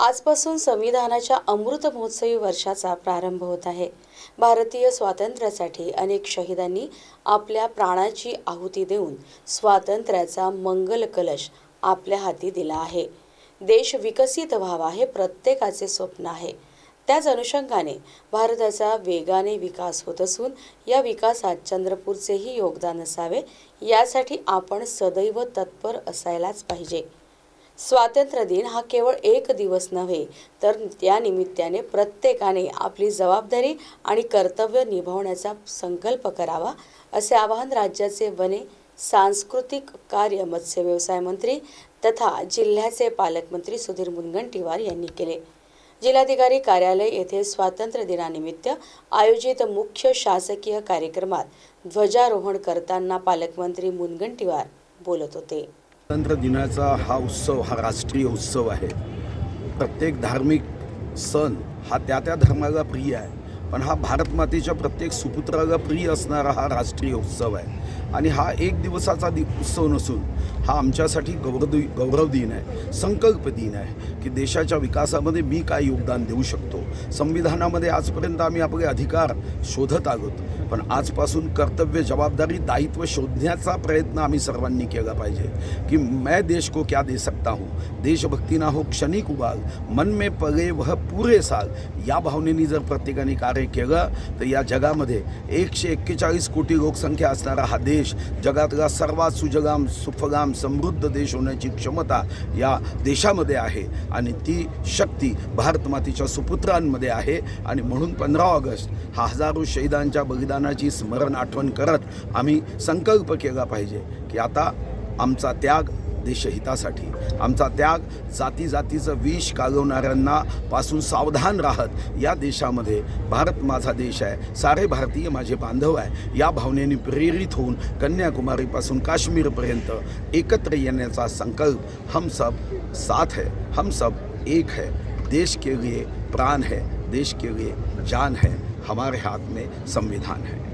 आजपासून संविधानाच्या अमृत महोत्सवी वर्षाचा प्रारंभ होत आहे. भारतीय स्वातंत्र्यासाठी अनेक शहीदांनी आपल्या प्राणाची आहुती देऊन स्वातंत्र्याचा मंगल कलश आपल्या हाती दिला आहे. देश विकसित व्हावा हे प्रत्येकाचे स्वप्न आहे. त्याच अनुषंगाने भारताचा वेगाने विकास होत असून या विकासात चंद्रपूरचेही योगदान असावे यासाठी आपण सदैव तत्पर असायलाच पाहिजे. स्वातंत्र्य दिन हा केवळ एक दिवस नव्हे तर त्या निमित्ताने प्रत्येकाने आपली जबाबदारी आणि कर्तव्य निभावण्याचा संकल्प करावा असे आवाहन राज्याचे वने सांस्कृतिक कार्य मत्स्य व्यवसाय मंत्री तथा जिल्ह्याचे पालकमंत्री सुधीर मुनगंटीवार यांनी केले. जिल्हाधिकारी कार्यालय येथे स्वातंत्र्य दिनानिमित्त आयोजित मुख्य शासकीय कार्यक्रमात ध्वजारोहण करताना पालकमंत्री मुनगंटीवार बोलत होते. स्वातंत्र्य दिनाचा हा उत्सव हा राष्ट्रीय उत्सव आहे. प्रत्येक धार्मिक सण हा त्या त्या धर्माला प्रिय आहे. पण हा भारत मातेच्या प्रत्येक सुपुत्राला प्रिय असणारा हा राष्ट्रीय उत्सव आहे. आणि हा एक दिवसाचा दि उत्सव नसून हा आमच्यासाठी गौरव गौरव दिन आहे. संकल्प दिन आहे की देशाच्या विकासामध्ये मी काय योगदान देऊ शकतो. संविधानामध्ये आजपर्यंत आम्ही आपले अधिकार शोधत आहोत. पण आजपासून कर्तव्य जबाबदारी दायित्व शोधण्याचा प्रयत्न आम्ही सर्वांनी केला पाहिजे. की मैं देश को क्या दे सकता हूँ? देशभक्ती ना हो क्षणिक उबाल मन में पगे वह पुरे साल. या भावनेनी जर प्रत्येकाने कार्य केलं तर या जगामध्ये एकशे एक्केचाळीस कोटी लोकसंख्या असणारा हा देश जगातला सर्वात सुजगाम सुफगाम समृद्ध देश होण्याची क्षमता या देशामध्ये आहे. आणि ती शक्ती भारत मातेच्या सुपुत्रांमध्ये आहे. आणि म्हणून पंधरा ऑगस्ट हा हजारो शहीदांच्या बलिदानाची स्मरण आठवण करत आम्ही संकल्प केला पाहिजे की आता आमचा त्याग देशहितासाठी आमचा त्याग जाती जातीचं विष कालवणाऱ्यांना पासून सावधान राहत. या देशामध्ये भारत माझा देश आहे सारे भारतीय माझे बांधव आहे. या भावनेने प्रेरित होऊन कन्याकुमारीपासून काश्मीरपर्यंत एकत्र येण्याचा संकल्प हम सब साथ है हम सब एक है. देश के लिए प्राण है देश के लिए जान है. हमारे हाथ में संविधान है।